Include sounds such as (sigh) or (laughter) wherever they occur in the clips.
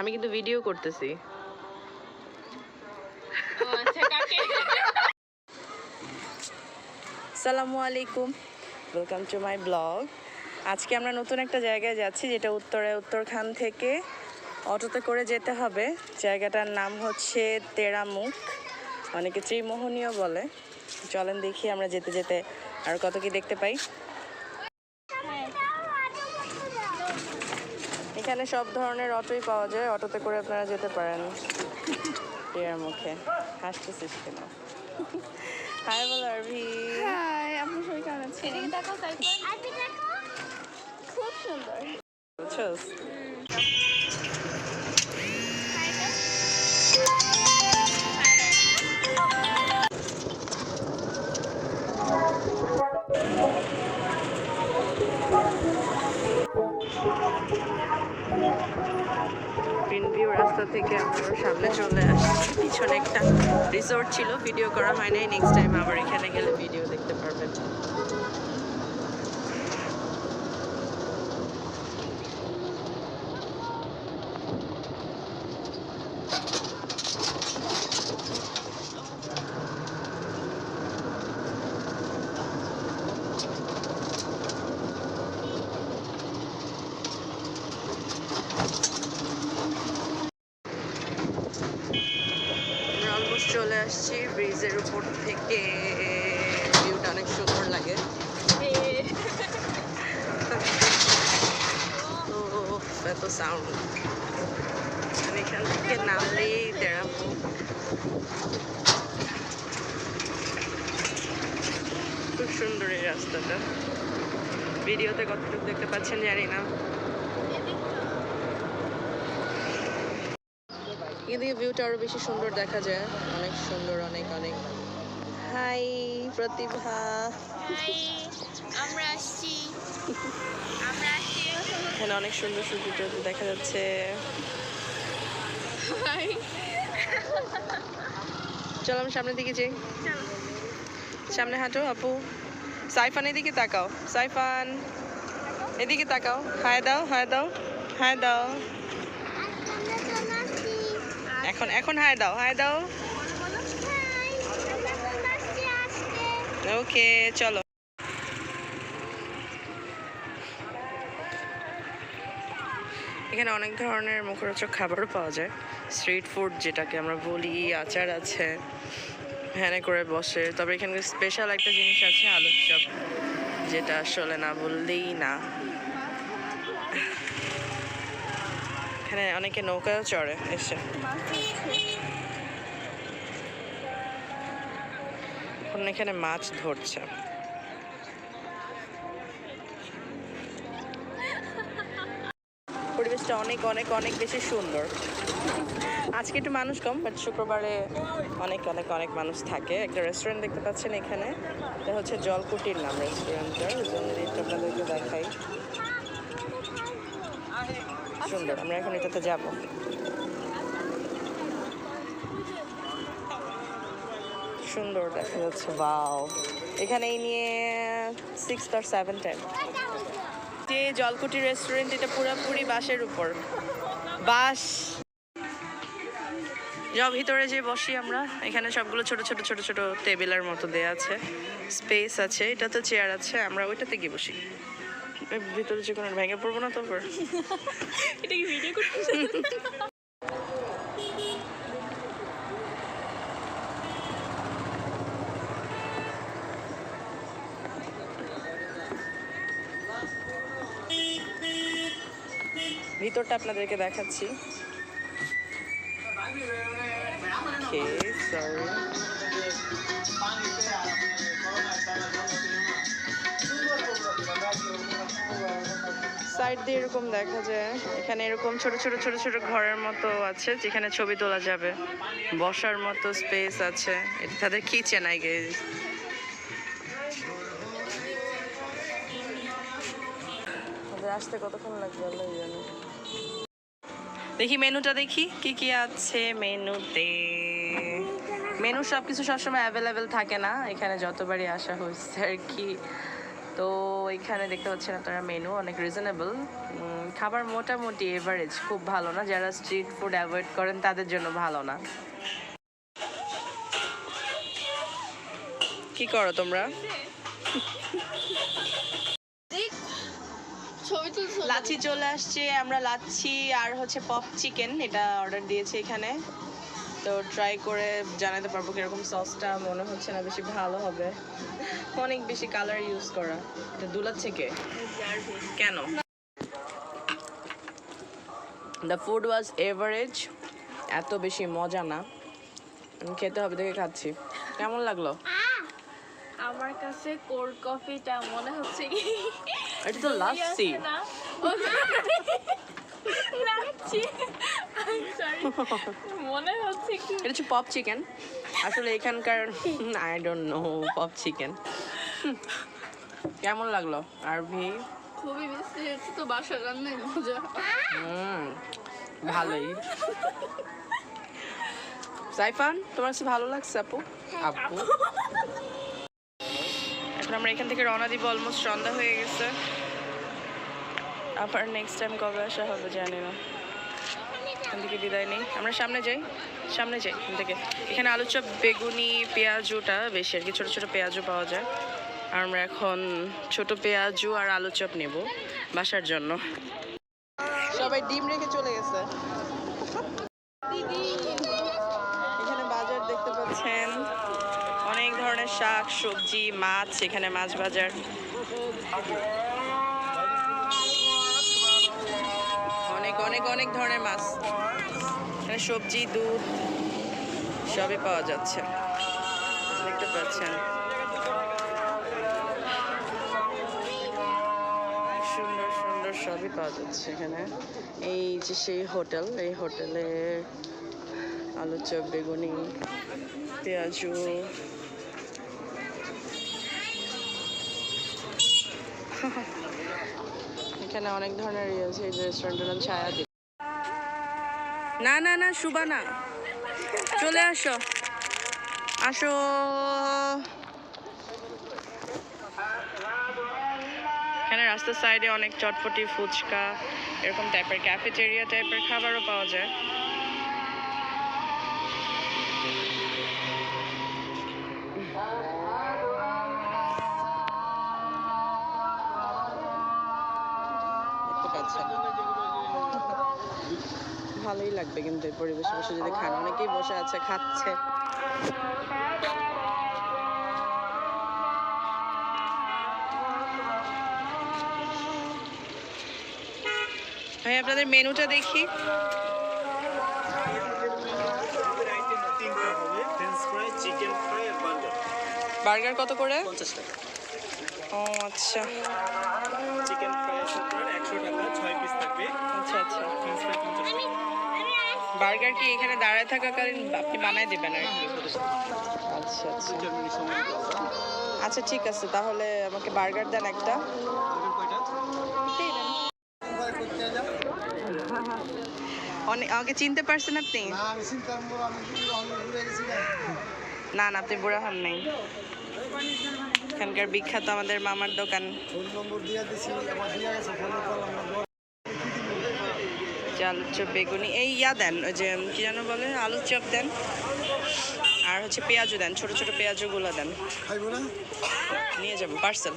আমি কিন্তু ভিডিও করতেছি। সালামু আলাইকুম। ওয়েলকাম টু মাই ব্লগ আজকে আমরা নতুন একটা জায়গায় যাচ্ছি যেটা উত্তরে উত্তরখান থেকে অটোতে করে যেতে হবে। জায়গাটার নাম হচ্ছে তেরামুখ। অনেকে ত্রিমোহনীয় বলে। চলেন দেখি আমরা যেতে যেতে আর কত কি দেখতে পাই। এখানে সব ধরনের অটোই পাওয়া যায়। অটোতে করে আপনারা যেতে পারেন। এর মুখে। হাসতেছিস কেন? হাই বল আরভি। হাই আপনার শরীর কেমন আছে এদিকে দেখো সাইফার আরভি দেখো খুব সুন্দর। বুঝছস? থেকে আমরা সামনে চলে আসছি। পিছনে একটা রিসোর্ট ছিল ভিডিও করা হয় নাই। নেক্সট টাইম আবার এখানে গেলে ভিডিও দেখতে পারবেন আমরা অলমোস্ট চলে আসছি ব্রিজের উপর থেকে ভিউটা অনেক সুন্দর লাগে। (laughs) এত সাউন্ড এখান থেকে নামলেই তেরামু খুব সুন্দর এই রাস্তাটা। ভিডিওতে কতটুকু দেখতে পাচ্ছেন জানি না। এদিকে ভিউটা আরও বেশি সুন্দর দেখা যায়। অনেক সুন্দর অনেক অনেক। হাই প্রতিভা। আমরা আসছি। আমরা আসছি। এখানে অনেক সুন্দর সূর্য দেখা যাচ্ছে। হাই। চলো আমি সামনের দিকে যাই। সামনে হাঁটো আপু। সাইফান এদিকে তাকাও। সাইফান এদিকে তাকাও। হায় দাও হায় দাও হায় দাও। এখন এখন হায় দাও হায় দাও। ওকে, চলো। এখানে অনেক ধরনের মুখরোচক খাবারও পাওয়া যায়। স্ট্রিট ফুড যেটাকে আমরা বলি, আচার আছে। ভ্যানে করে বসে। তবে এখানে স্পেশাল একটা জিনিস আছে, আলুর চপ। যেটা আসলে না বললেই না। এখানে অনেকে নৌকাও চড়ে, এসে। এখন এখানে মাছ ধরছে। পরিবেশটা অনেক অনেক অনেক বেশি সুন্দর। আজকে একটু মানুষ কম বাট শুক্রবারে অনেক অনেক অনেক মানুষ থাকে। একটা রেস্টুরেন্ট দেখতে পাচ্ছেন এখানে। এটা হচ্ছে জলকুটির নাম রেস্টুরেন্টটার এটা আপনাদেরকে দেখাই। সুন্দর, আমরা এখন এটাতে যাব। সুন্দর দেখা যাচ্ছে বাও এখানে এই নিয়ে সিক্স আর সেভেন টাইম যে জলকুটি রেস্টুরেন্ট এটা পুরোপুরি বাসের উপর। বাস যাও ভিতরে যে বসি আমরা। এখানে সবগুলো ছোট ছোট ছোট ছোট টেবিলের মতো দেয়া আছে। স্পেস আছে এটা তো চেয়ার আছে আমরা ওইটাতে গিয়ে বসি। ভিতরে যে কোনো ভেঙে পড়ব না তো আবার? (laughs) এটা কি ভিডিও করতেছ? (laughs) ভিতরটা আপনাদেরকে দেখাচ্ছি। সাইড দিয়ে এরকম দেখা যায়। এখানে এরকম ছোট ছোট ছোট ছোট ঘরের মতো আছে, যেখানে ছবি তোলা যাবে। বসার মতো স্পেস আছে। এটা তাদের কিচেন আই ওদের আসতে কতক্ষণ লাগবে, আল্লাহ জানে। দেখি মেনুটা দেখি কি কি আছে মেনুতে। মেনু সব কিছু সবসময় অ্যাভেলেবেল থাকে না এখানে যতবারই আসা হয়েছে আর কি। তো এখানে দেখতে পাচ্ছেন আপনারা মেনু অনেক রিজনেবল খাবার মোটামুটি এভারেজ খুব ভালো না। যারা স্ট্রিট ফুড অ্যাভয়েড করেন তাদের জন্য ভালো না। কি করো তোমরা? (laughs) (laughs) লাচ্ছি চলে আসছে আমরা লাচ্ছি আর হচ্ছে পপ চিকেন এটা অর্ডার দিয়েছি এখানে। তো ট্রাই করে জানাতে পারব কীরকম সসটা মনে হচ্ছে না বেশি ভালো হবে। অনেক বেশি কালার ইউজ করা। এটা দুলার থেকে। কেন? দ্য ফুড ওয়াজ এভারেজ এত বেশি মজা না। খেতে হবে দেখে খাচ্ছি। কেমন লাগল? আমার কাছে কোল্ড কফিটা মনে হচ্ছে কি? এটা তো লাচ্ছি আছে না? লাচ্ছি সরি মনে হচ্ছে কি এটা হচ্ছে পপ চিকেন আসলে এখানকার I don't know pop chicken কেমন লাগল আর ভি খুবই মিষ্টি তো বাসার রান্নায় মজা। হুম ভালোই। সাইফান তোমার কাছে ভালো লাগছে আপু? আপু। এখন আমরা এখান থেকে রওনা দিব অলমোস্ট সন্ধ্যা হয়ে গেছে। আবার নেক্সট টাইম কবে আসা হবে জানি না। এখান থেকে বিদায় নেই। আমরা সামনে যাই সামনে যাই এখান থেকে। এখানে আলু চপ, বেগুনি, পেঁয়াজুটা বেশি আর কি, ছোটো ছোটো পেঁয়াজু পাওয়া যায়। আর আমরা এখন ছোট পেঁয়াজু আর আলু চপ নেব বাসার জন্য। সবাই ডিম রেখে চলে গেছে এখানে বাজার দেখতে পাচ্ছেন অনেক ধরনের শাক, সবজি, মাছ, এখানে মাছ বাজার। অনেক অনেক অনেক ধরনের মাছ। এখানে সবজি, দুধ, সবই পাওয়া যাচ্ছে। দেখতে পাচ্ছেন। সুন্দর সুন্দর সবই পাওয়া যাচ্ছে এখানে। এই যে সেই হোটেল, এই হোটেলে আলু চপ, বেগুনি, পেঁয়াজু এখানে অনেক ধরনের ইয়ে আছে এই রেস্টুরেন্টের নাম ছায়া। না না না শুবা না চলে আসো। আসো। এখানে রাস্তার সাইডে অনেক চটপটি ফুচকা এরকম টাইপের ক্যাফেটেরিয়া টাইপের খাবারও পাওয়া যায়। ভালোই লাগবে কিন্তু এই পরিবেশে বসে যদি খান। অনেকেই বসে আছে খাচ্ছে। ভাই আপনাদের মেনুটা দেখি। বার্গার কত করে? পঞ্চাশ টাকা। ও আচ্ছা। চিকেন ফ্রাই আপনার একশো টাকা ছয় পিস থাকবে। আচ্ছা আচ্ছা। বার্গার কি এখানে দাঁড়ায় থাকাকালীন আপনি বানাই দেবেন আর কি? আচ্ছা আচ্ছা। আচ্ছা ঠিক আছে তাহলে আমাকে বার্গার দেন একটা। অনেক আমাকে চিনতে পারছেন আপনি? না না আপনি বুড়া হন নাই। এখানকার বিখ্যাত আমাদের মামার দোকান। আলুর বেগুনি, এই ইয়া দেন, ওই যে কি যেন বলে আলুর চপ দেন। আর হচ্ছে পেঁয়াজও দেন, ছোট ছোট পেঁয়াজগুলো দেন। নিয়ে যাব, পার্সেল।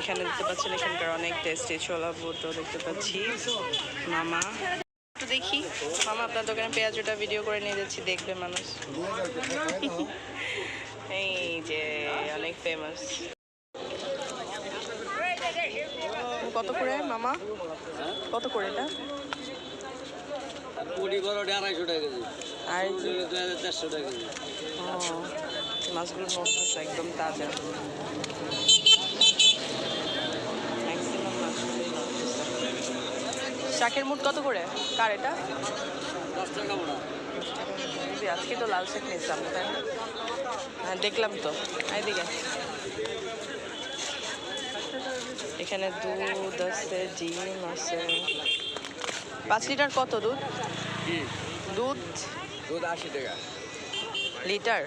এখানে দেখতে পাচ্ছেন এখানকার অনেক টেস্টি ছোলা বুটো দেখতে পাচ্ছি। মামা, একটু দেখি। মামা, আপনার দোকানে পেঁয়াজটা ভিডিও করে নিয়ে যাচ্ছি, দেখবে মানুষ। (laughs) এই যে অনেক ফেমাস কত করে মামা? কত করে এটা? কুড়ি বড়টা আড়াইশো টাকা কেজি। আর দুই হাজার চারশো টাকা কেজি। মাছগুলো নড়তেছে একদম তাজা। শাকের মুট কত করে? কার এটা? দশ টাকা দিদি আজকে তো লাল শাক নিয়েছিলাম তাই না? হ্যাঁ দেখলাম তো। এইদিকে এখানে দুধ আছে ডিম আছে। পাঁচ লিটার কত দুধ? দুধ? দুধ আশি টাকা। লিটার?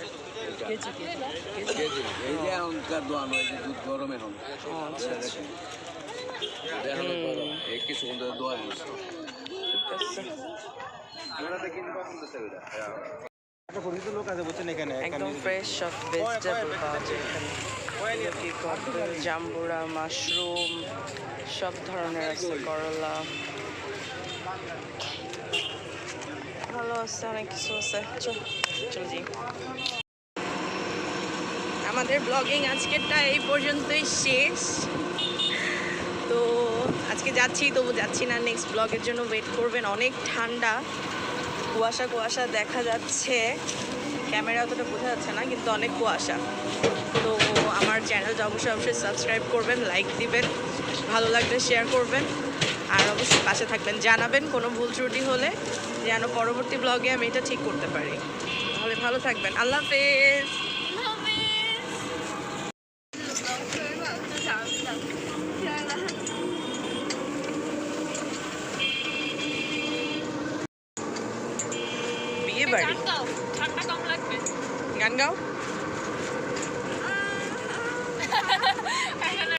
দুধ গরম এখন। কিছুক্ষণ দোয়া আছে। একদম ফ্রেশ সব ভেজিটেবল পাওয়া যায় এখানে? লতি জাম্বুরা মাশরুম সব ধরনের আছে করলা। ভালো আছে অনেক কিছু আছে। চল চল আমাদের ব্লগিং আজকেরটা এই পর্যন্তই শেষ। তো আজকে যাচ্ছি তবু যাচ্ছি না। নেক্সট ব্লগের জন্য ওয়েট করবেন। অনেক ঠান্ডা। কুয়াশা কুয়াশা দেখা যাচ্ছে। ক্যামেরা অতটা বোঝা যাচ্ছে না, কিন্তু অনেক কুয়াশা। তো আমার চ্যানেলটা অবশ্যই অবশ্যই সাবস্ক্রাইব করবেন লাইক দিবেন, ভালো লাগলে শেয়ার করবেন, আর অবশ্যই পাশে থাকবেন। জানাবেন কোনো ভুল ত্রুটি হলে, যেন পরবর্তী ব্লগে আমি এটা ঠিক করতে পারি। তাহলে ভালো থাকবেন। আল্লাহ হাফেজ! Delivery. Gánh gốc. (laughs)